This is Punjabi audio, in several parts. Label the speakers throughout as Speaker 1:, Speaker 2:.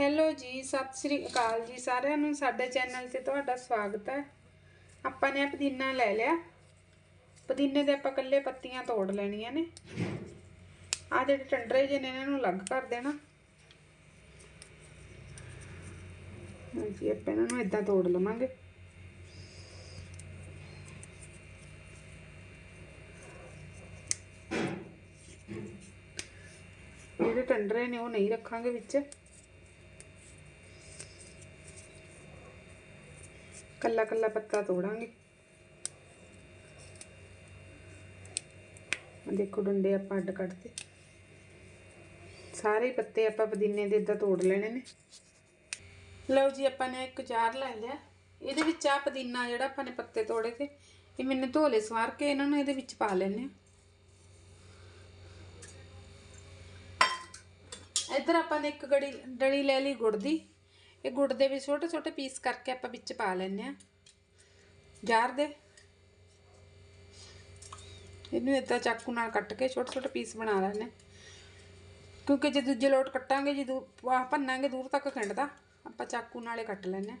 Speaker 1: ਹੈਲੋ ਜੀ, ਸਤਿ ਸ੍ਰੀ ਅਕਾਲ ਜੀ ਸਾਰਿਆਂ ਨੂੰ। ਸਾਡੇ ਚੈਨਲ ਤੇ ਤੁਹਾਡਾ ਸਵਾਗਤ ਹੈ। ਆਪਾਂ ਨੇ ਪੁਦੀਨਾ ਲੈ ਲਿਆ। ਪੁਦੀਨੇ ਦੇ ਆਪਾਂ ਕੱਲੇ ਪੱਤੀਆਂ ਤੋੜ ਲੈਣੀਆਂ ਨੇ। ਆ ਜਿਹੜੇ ਟੰਡਰੇ ਜਿਹੇ ਨੇ, ਇਹਨਾਂ ਨੂੰ ਅਲੱਗ ਕਰ ਦੇਣਾ। ਹਾਂਜੀ, ਆਪਾਂ ਇਹਨਾਂ ਨੂੰ ਇਦਾਂ ਤੋੜ ਲਵਾਂਗੇ। ਜਿਹੜੇ ਟੰਡਰੇ ਨੇ, ਉਹ ਨਹੀਂ ਰੱਖਾਂਗੇ ਵਿੱਚ। ਕੱਲਾ ਕੱਲਾ ਪੱਤਾ ਤੋੜਾਂਗੇ। ਦੇਖੋ ਡੰਡੇ ਆਪਾਂ ਅੱਡ ਕੱਢਦੇ ਸਾਰੇ ਪੱਤੇ ਆਪਾਂ ਪੁਦੀਨੇ ਦੇ ਇਦਾਂ ਤੋੜ ਲੈਣੇ ਨੇ। ਲਓ ਜੀ, ਆਪਾਂ ਨੇ ਇੱਕ ਜਾਰ ਲੈ ਲਿਆ। ਇਹਦੇ ਵਿੱਚ ਆ ਪੁਦੀਨਾ ਜਿਹੜਾ ਆਪਾਂ ਨੇ ਪੱਤੇ ਤੋੜੇ ਤੇ, ਇਹ ਮੈਨੇ ਧੋਲੇ ਸਵਾਰ ਕੇ ਇਹਨਾਂ ਨੂੰ ਇਹਦੇ ਵਿੱਚ ਪਾ ਲੈਣੇ ਆ ਇੱਧਰ ਆਪਾਂ ਨੇ ਇੱਕ ਗੜੀ ਡਲੀ ਲੈ ਲਈ ਗੁੜ ਦੀ। ਇਹ ਗੁੜ ਦੇ ਵੀ ਛੋਟੇ ਛੋਟੇ ਪੀਸ ਕਰਕੇ ਆਪਾਂ ਵਿੱਚ ਪਾ ਲੈਣੇ ਆ ਜਾਰ ਦੇ। ਇਹਨੂੰ ਇਦਾਂ ਚਾਕੂ ਨਾਲ ਕੱਟ ਕੇ ਛੋਟੇ ਛੋਟੇ ਪੀਸ ਬਣਾ ਲੈਣੇ ਕਿਉਂਕਿ ਜੇ ਦੂਜੇ ਲੋਟ ਕੱਟਾਂਗੇ, ਜੇ ਦੂ ਆਹ ਭੰਨਾਂਗੇ ਦੂਰ ਤੱਕ ਖਿੰਡਦਾ, ਆਪਾਂ ਚਾਕੂ ਨਾਲੇ ਕੱਟ ਲੈਣੇ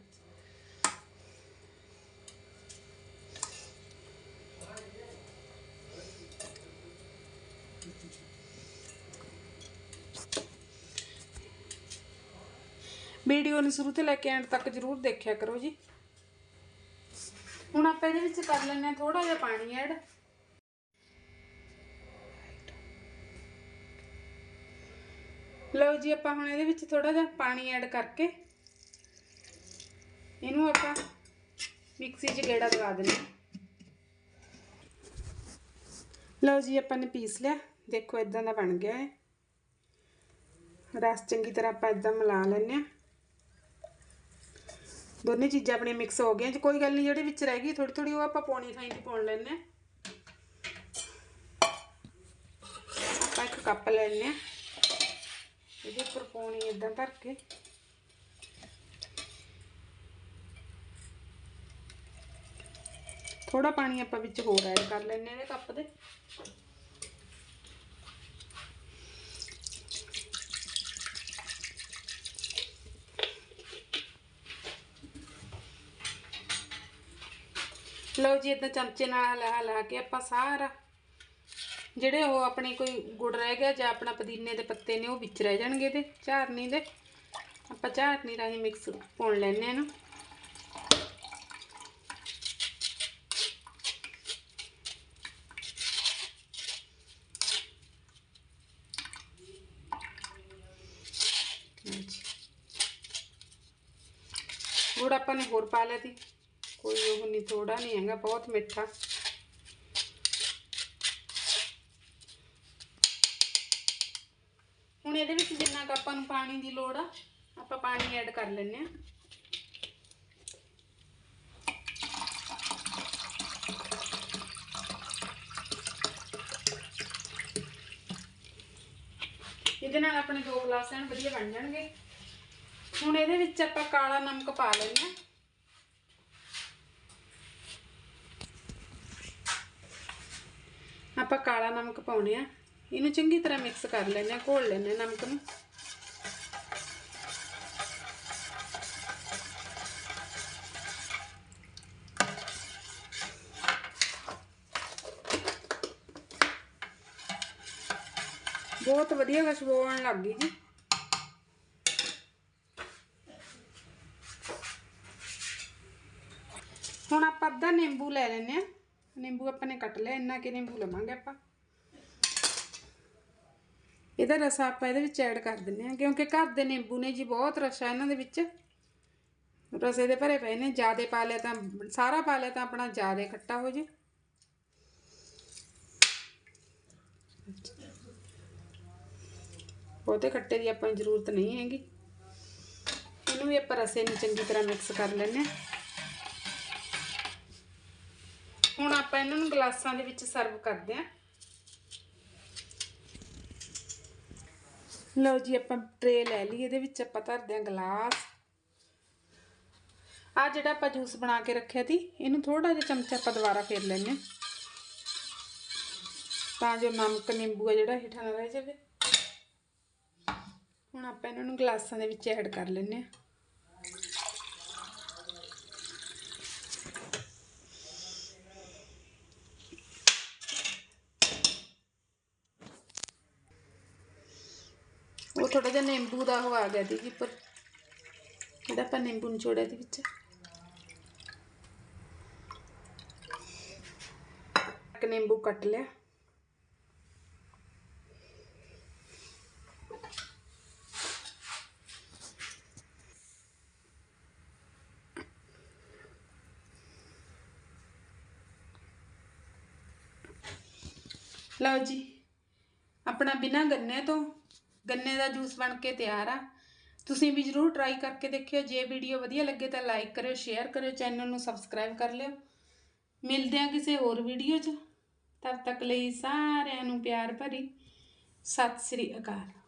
Speaker 1: ਵੀਡੀਓ ਨੂੰ ਸ਼ੁਰੂ ਤੋਂ ਲੈ ਕੇ ਐਂਡ ਤੱਕ ਜਰੂਰ ਦੇਖਿਆ ਕਰੋ ਜੀ। ਹੁਣ ਆਪਾਂ ਇਹਦੇ ਵਿੱਚ ਕਰ ਲੈਂਦੇ ਆ ਥੋੜਾ ਜਿਹਾ ਪਾਣੀ ਐਡ। ਲਓ ਜੀ, ਆਪਾਂ ਹੁਣ ਇਹਦੇ ਵਿੱਚ ਥੋੜਾ ਜਿਹਾ ਪਾਣੀ ਐਡ ਕਰਕੇ ਇਹਨੂੰ ਆਪਾਂ ਮਿਕਸੀ 'ਚ ਗੇੜਾ ਦਵਾ ਦੇਣਾ ਲਓ ਜੀ, ਆਪਾਂ ਨੇ ਪੀਸ ਲਿਆ। ਦੇਖੋ ਇਦਾਂ ਦਾ ਬਣ ਗਿਆ ਹੈ ਰਸ ਚੰਗੀ ਤਰ੍ਹਾਂ ਆਪਾਂ ਇਦਾਂ ਮਿਲਾ ਲੈਂਦੇ ਆ ਦੋਨੇ ਚੀਜ਼ਾਂ ਆਪਣੀਆਂ ਮਿਕਸ ਹੋ ਗਈਆਂ, ਜੇ ਕੋਈ ਗੱਲ ਨਹੀਂ, ਜਿਹੜੀ ਵਿੱਚ ਰਹਿ ਗਈ ਥੋੜੀ ਥੋੜੀ ਉਹ ਆਪਾਂ ਪੌਣੀ ਥਾਈਂ ਦੀ ਪਾਉਣ ਲੈਣੇ ਆ ਆਪਾਂ ਇੱਕ ਕੱਪ ਲੈ ਲੈਣੇ ਆ ਇਹਦੇ ਉੱਪਰ ਪਾਉਣੀ ਇਦਾਂ ਧਰ ਕੇ। ਥੋੜਾ ਪਾਣੀ ਆਪਾਂ ਵਿੱਚ ਹੋਰ ਐਡ ਕਰ ਲੈਣੇ ਇਹਦੇ ਕੱਪ ਦੇ। ਲਓ ਜੀ ਇਦਾਂ ਚਮਚੇ ਨਾਲ ਹਲਾ ਹਲਾ ਕੇ ਆਪਾਂ ਸਾਰਾ, ਜਿਹੜੇ ਉਹ ਆਪਣੇ ਕੋਈ ਗੁੜ ਰਹਿ ਗਿਆ ਜਾਂ ਆਪਣਾ ਪੁਦੀਨੇ ਦੇ ਪੱਤੇ ਨੇ, ਉਹ ਵਿੱਚ ਰਹਿ ਜਾਣਗੇ ਤੇ ਝਾਰਨੀ ਦੇ। ਆਪਾਂ ਝਾਰਨੀ ਰਾਹੀਂ ਮਿਕਸ ਪਾਉਣ ਲੈਣੇ ਇਹਨੂੰ। ਗੁੜ ਆਪਾਂ ਨੇ ਹੋਰ ਪਾ ਲਿਆ ਸੀ। ਕੋਈ ਉਹ ਨਹੀਂ ਥੋੜਾ ਨਹੀਂ ਹੈਗਾ, ਬਹੁਤ ਮਿੱਠਾ। ਹੁਣ ਇਹਦੇ ਵਿੱਚ ਜਿੰਨਾ ਕੁ ਆਪਾਂ ਨੂੰ ਪਾਣੀ ਦੀ ਲੋੜ ਆ, ਆਪਾਂ ਪਾਣੀ ਐਡ ਕਰ ਲੈਂਦੇ ਆ ਇਹਦੇ ਨਾਲ ਆਪਣੇ ਦੋ ਗਲਾਸ ਐਨ ਵਧੀਆ ਬਣ ਜਾਣਗੇ। ਹੁਣ ਇਹਦੇ ਵਿੱਚ ਆਪਾਂ ਕਾਲਾ ਨਮਕ ਪਾ ਲੈਣੇ ਆਪਾਂ ਕਾਲਾ ਨਮਕ ਪਾਉਣੇ ਆ। ਇਹਨੂੰ ਚੰਗੀ ਤਰ੍ਹਾਂ ਮਿਕਸ ਕਰ ਲੈਣੇ ਆ, ਘੋਲ ਲੈਣੇ ਨਮਕ ਨੂੰ। ਬਹੁਤ ਵਧੀਆ ਖੁਸ਼ਬੂ ਆਉਣ ਲੱਗ ਗਈ ਜੀ। ਹੁਣ ਆਪਾਂ ਅੱਧਾ ਨਿੰਬੂ ਲੈ ਲੈਨੇ ਆ। ਨਿੰਬੂ ਆਪਾਂ ਨੇ ਕੱਟ ਲਿਆ, ਇੰਨਾ ਕਿ ਨਿੰਬੂ ਲਵਾਂਗੇ ਆਪਾਂ। ਇਹਦਾ ਰਸਾ ਆਪਾਂ ਇਹਦੇ ਵਿੱਚ ਐਡ ਕਰ ਦਿੰਨੇ ਆ ਕਿਉਂਕਿ ਘਰ ਦੇ ਨਿੰਬੂ ਨੇ ਜੀ ਬਹੁਤ ਰਸਾ ਇਹਨਾਂ ਦੇ ਵਿੱਚ। ਰਸੇ ਦੇ ਭਰੇ ਪਏ ਨੇ, ਜਿਆਦੇ ਪਾ ਲਿਆ ਤਾਂ, ਸਾਰਾ ਪਾ ਲਿਆ ਤਾਂ ਆਪਣਾ ਜਿਆਦੇ ਖੱਟਾ ਹੋ ਜੇ। ਬਹੁਤੇ ਖੱਟੇ ਦੀ ਆਪਾਂ ਨੂੰ ਜ਼ਰੂਰਤ ਨਹੀਂ ਹੈਗੀ। ਇਹਨੂੰ ਵੀ ਆਪਾਂ ਰਸੇ ਨੂੰ ਚੰਗੀ ਤਰ੍ਹਾਂ ਮਿਕਸ ਕਰ ਲੈਣੇ ਆ ਹੁਣ ਆਪਾਂ ਇਹਨਾਂ ਨੂੰ ਗਲਾਸਾਂ ਦੇ ਵਿੱਚ ਸਰਵ ਕਰਦੇ ਆਂ ਲਓ ਜੀ, ਆਪਾਂ ਟਰੇ ਲੈ ਲਈ, ਇਹਦੇ ਵਿੱਚ ਆਪਾਂ ਧਰਦੇ ਆਂ ਗਲਾਸ। ਆ ਜਿਹੜਾ ਆਪਾਂ ਜੂਸ ਬਣਾ ਕੇ ਰੱਖਿਆ ਸੀ, ਇਹਨੂੰ ਥੋੜਾ ਜਿਹਾ ਚਮਚਾ ਆਪਾਂ ਦੁਬਾਰਾ ਫੇਰ ਲੈਣੇ ਤਾਂ ਜੋ ਨਮਕ, ਨਿੰਬੂ ਆ ਜਿਹੜਾ ਹੇਠਾਂ ਨਾ ਰਹਿ ਜਾਵੇ। ਹੁਣ ਆਪਾਂ ਇਹਨਾਂ ਨੂੰ ਗਲਾਸਾਂ ਦੇ ਵਿੱਚ ਐਡ ਕਰ ਲੈਂਦੇ ਹਾਂ। ਉਹ ਥੋੜਾ ਜਿਹਾ ਨਿੰਬੂ ਦਾ ਉਹ ਆ ਗਿਆ ਦੀ ਉੱਪਰ। ਜਿਹੜਾ ਆਪਾਂ ਨਿੰਬੂ ਨਿਚੋੜਿਆ ਦੇ ਵਿੱਚ। ਇੱਕ ਨਿੰਬੂ ਕੱਟ ਲਿਆ। ਲਓ ਜੀ, ਆਪਣਾ ਬਿਨਾ ਗੰਨੇ ਤੋਂ ਗੰਨੇ ਦਾ ਜੂਸ ਬਣ ਕੇ ਤਿਆਰ ਆ। ਤੁਸੀਂ ਵੀ ਜਰੂਰ ਟਰਾਈ ਕਰਕੇ ਦੇਖਿਓ। ਜੇ ਵੀਡੀਓ ਵਧੀਆ ਲੱਗੇ ਤਾਂ ਲਾਈਕ ਕਰਿਓ ਸ਼ੇਅਰ ਕਰਿਓ ਚੈਨਲ ਨੂੰ ਸਬਸਕ੍ਰਾਈਬ ਕਰ ਲਿਓ। ਮਿਲਦੇ ਆ ਕਿਸੇ ਹੋਰ ਵੀਡੀਓ 'ਚ। ਤਦ ਤੱਕ ਲਈ ਸਾਰਿਆਂ ਨੂੰ ਪਿਆਰ ਭਰੀ। ਸਤਿ ਸ੍ਰੀ ਅਕਾਲ।